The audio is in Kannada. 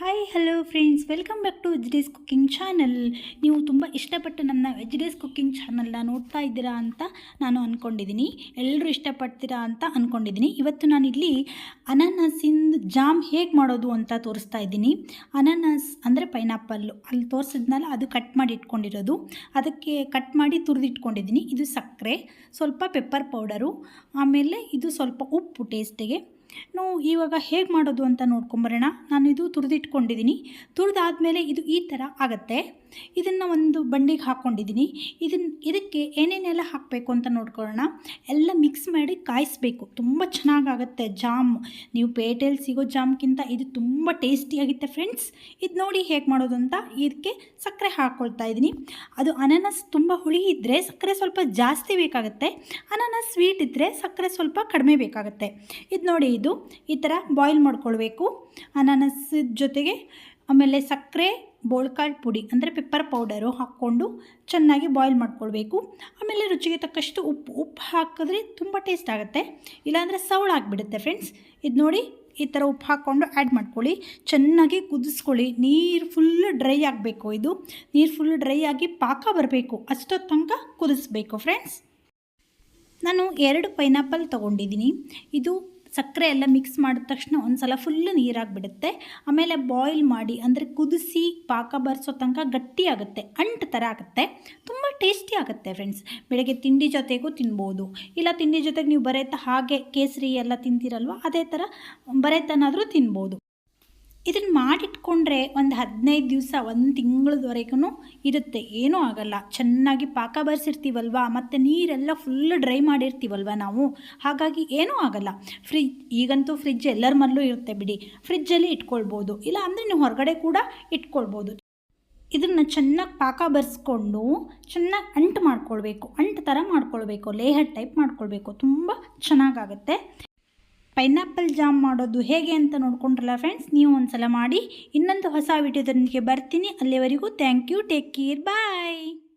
Hi hello friends welcome back to veg days cooking channel ನೀವು ತುಂಬ ಇಷ್ಟಪಟ್ಟು ನನ್ನ ವೆಜ್ ಡೇಸ್ ಕುಕ್ಕಿಂಗ್ ಚಾನಲ್ನ ನೋಡ್ತಾ ಇದ್ದೀರಾ ಅಂತ ನಾನು ಅಂದ್ಕೊಂಡಿದ್ದೀನಿ ಎಲ್ಲರೂ ಇಷ್ಟಪಡ್ತೀರಾ ಅಂತ ಅಂದ್ಕೊಂಡಿದ್ದೀನಿ ಇವತ್ತು ನಾನಿಲ್ಲಿ ಅನಾನಸಿಂದ ಜಾಮ್ ಹೇಗೆ ಮಾಡೋದು ಅಂತ ತೋರಿಸ್ತಾ ಇದ್ದೀನಿ. ಅನಾನಸ್ ಅಂದರೆ ಪೈನಾಪಲ್ಲು ಅಲ್ಲಿ ತೋರಿಸಿದ್ನಲ್ಲ, ಅದು ಕಟ್ ಮಾಡಿ ಇಟ್ಕೊಂಡಿರೋದು. ಅದಕ್ಕೆ ಕಟ್ ಮಾಡಿ ತುರಿದಿಟ್ಕೊಂಡಿದ್ದೀನಿ. ಇದು ಸಕ್ಕರೆ, ಸ್ವಲ್ಪ ಪೆಪ್ಪರ್ ಪೌಡರು ಆಮೇಲೆ ಇದು ಸ್ವಲ್ಪ ಉಪ್ಪು ಟೇಸ್ಟಿಗೆ ನಾವು ಇವಾಗ ಹೇಗೆ ಮಾಡೋದು ಅಂತ ನೋಡ್ಕೊಂಬರೋಣ ನಾನು ಇದು ತುರಿದಿಟ್ಕೊಂಡಿದ್ದೀನಿ ತುರಿದಾದ್ಮೇಲೆ ಇದು ಈ ಥರ ಆಗುತ್ತೆ. ಇದನ್ನು ಒಂದು ಬಂಡಿಗೆ ಹಾಕ್ಕೊಂಡಿದ್ದೀನಿ ಇದನ್ನು ಇದಕ್ಕೆ ಏನೇನೆಲ್ಲ ಹಾಕಬೇಕು ಅಂತ ನೋಡ್ಕೊಳ್ಳೋಣ. ಎಲ್ಲ ಮಿಕ್ಸ್ ಮಾಡಿ ಕಾಯಿಸ್ಬೇಕು. ತುಂಬ ಚೆನ್ನಾಗಾಗುತ್ತೆ ಜಾಮ್. ನೀವು ಪೇಟೆಯಲ್ಲಿ ಸಿಗೋ ಜಾಮ್ಗಿಂತ ಇದು ತುಂಬ ಟೇಸ್ಟಿಯಾಗಿತ್ತೆ ಫ್ರೆಂಡ್ಸ್ ಇದು ನೋಡಿ ಹೇಗೆ ಮಾಡೋದು ಅಂತ ಇದಕ್ಕೆ ಸಕ್ಕರೆ ಹಾಕ್ಕೊಳ್ತಾ ಇದ್ದೀನಿ ಅದು ಅನಾನಸ್ ತುಂಬ ಹುಳಿ ಇದ್ದರೆ ಸಕ್ಕರೆ ಸ್ವಲ್ಪ ಜಾಸ್ತಿ ಬೇಕಾಗುತ್ತೆ. ಅನಾನಸ್ ಸ್ವೀಟ್ ಇದ್ದರೆ ಸಕ್ಕರೆ ಸ್ವಲ್ಪ ಕಡಿಮೆ ಬೇಕಾಗುತ್ತೆ. ಇದು ನೋಡಿ ಇದು ಈ ಥರ ಬಾಯ್ಲ್ ಮಾಡ್ಕೊಳ್ಬೇಕು. ಅನಾನಸ್ ಜೊತೆಗೆ ಆಮೇಲೆ ಸಕ್ಕರೆ ಬೋಳ್ಕಾಳು ಪುಡಿ ಅಂದರೆ ಪೆಪ್ಪರ್ ಪೌಡರು ಹಾಕ್ಕೊಂಡು ಚೆನ್ನಾಗಿ ಬಾಯ್ಲ್ ಮಾಡ್ಕೊಳ್ಬೇಕು. ಆಮೇಲೆ ರುಚಿಗೆ ತಕ್ಕಷ್ಟು ಉಪ್ಪು ಉಪ್ಪು ಹಾಕಿದ್ರೆ ತುಂಬ ಟೇಸ್ಟ್ ಆಗುತ್ತೆ. ಇಲ್ಲಾಂದರೆ ಸವಳಾಗಿಬಿಡುತ್ತೆ ಫ್ರೆಂಡ್ಸ್ ಇದು ನೋಡಿ ಈ ಥರ ಉಪ್ಪು ಹಾಕ್ಕೊಂಡು ಆ್ಯಡ್ ಮಾಡ್ಕೊಳ್ಳಿ. ಚೆನ್ನಾಗಿ ಕುದಿಸ್ಕೊಳ್ಳಿ. ನೀರು ಫುಲ್ ಡ್ರೈ ಆಗಬೇಕು ಇದು. ನೀರು ಫುಲ್ ಡ್ರೈ ಆಗಿ ಪಾಕ ಬರಬೇಕು. ಅಷ್ಟೊತ್ತು ತನಕ ಕುದಿಸ್ಬೇಕು ಫ್ರೆಂಡ್ಸ್ ನಾನು ಎರಡು ಪೈನಾಪಲ್ ತೊಗೊಂಡಿದ್ದೀನಿ. ಇದು ಸಕ್ಕರೆ ಎಲ್ಲ ಮಿಕ್ಸ್ ಮಾಡಿದ ತಕ್ಷಣ ಒಂದು ಸಲ ಫುಲ್ಲು ನೀರಾಗಿಬಿಡುತ್ತೆ. ಆಮೇಲೆ ಬಾಯ್ಲ್ ಮಾಡಿ, ಅಂದರೆ ಕುದಿಸಿ, ಪಾಕ ಬರ್ಸೋ ತನಕ ಗಟ್ಟಿ ಆಗುತ್ತೆ, ಅಂಟು ಥರ ಆಗುತ್ತೆ. ತುಂಬ ಟೇಸ್ಟಿ ಆಗುತ್ತೆ ಫ್ರೆಂಡ್ಸ್ ಬೆಳಗ್ಗೆ ತಿಂಡಿ ಜೊತೆಗೂ ತಿನ್ಬೋದು. ಇಲ್ಲ ತಿಂಡಿ ಜೊತೆಗೆ ನೀವು ಬರೇತ ಹಾಗೆ ಕೇಸರಿ ಎಲ್ಲ ತಿಂತೀರಲ್ವ, ಅದೇ ಥರ ಬರೇತನಾದರೂ ತಿನ್ಬೋದು. ಇದನ್ನು ಮಾಡಿಟ್ಕೊಂಡ್ರೆ ಒಂದು ಹದಿನೈದು ದಿವಸ, ಒಂದು ತಿಂಗಳವರೆಗೂ ಇರುತ್ತೆ. ಏನೂ ಆಗಲ್ಲ. ಚೆನ್ನಾಗಿ ಪಾಕ ಬರೆಸಿರ್ತೀವಲ್ವ? ಮತ್ತು ನೀರೆಲ್ಲ ಫುಲ್ ಡ್ರೈ ಮಾಡಿರ್ತೀವಲ್ವ ನಾವು? ಹಾಗಾಗಿ ಏನೂ ಆಗಲ್ಲ. ಫ್ರಿಜ್ ಈಗಂತೂ ಫ್ರಿಜ್ ಎಲ್ಲರ ಮಲ್ಲೂ ಇರುತ್ತೆ ಬಿಡಿ. ಫ್ರಿಜ್ಜಲ್ಲಿ ಇಟ್ಕೊಳ್ಬೋದು. ಇಲ್ಲ ಅಂದರೆ ನೀವು ಹೊರಗಡೆ ಕೂಡ ಇಟ್ಕೊಳ್ಬೋದು. ಇದನ್ನು ಚೆನ್ನಾಗಿ ಪಾಕ ಬರೆಸ್ಕೊಂಡು ಚೆನ್ನಾಗಿ ಅಂಟು ಮಾಡ್ಕೊಳ್ಬೇಕು. ಅಂಟು ಥರ ಮಾಡ್ಕೊಳ್ಬೇಕು. ಲೇಹರ್ ಟೈಪ್ ಮಾಡ್ಕೊಳ್ಬೇಕು. ತುಂಬ ಚೆನ್ನಾಗಾಗುತ್ತೆ. ಪೈನಾಪಲ್ ಜಾಮ್ ಮಾಡೋದು ಹೇಗೆ ಅಂತ ನೋಡ್ಕೊಂಡ್ರಲ್ಲ ಫ್ರೆಂಡ್ಸ್ ನೀವು ಒಂದು ಸಲ ಮಾಡಿ ಇನ್ನೊಂದು ಹೊಸ ವಿಡಿಯೋದೊಂದಿಗೆ ಬರ್ತೀನಿ. ಅಲ್ಲಿವರೆಗೂ thank you take care bye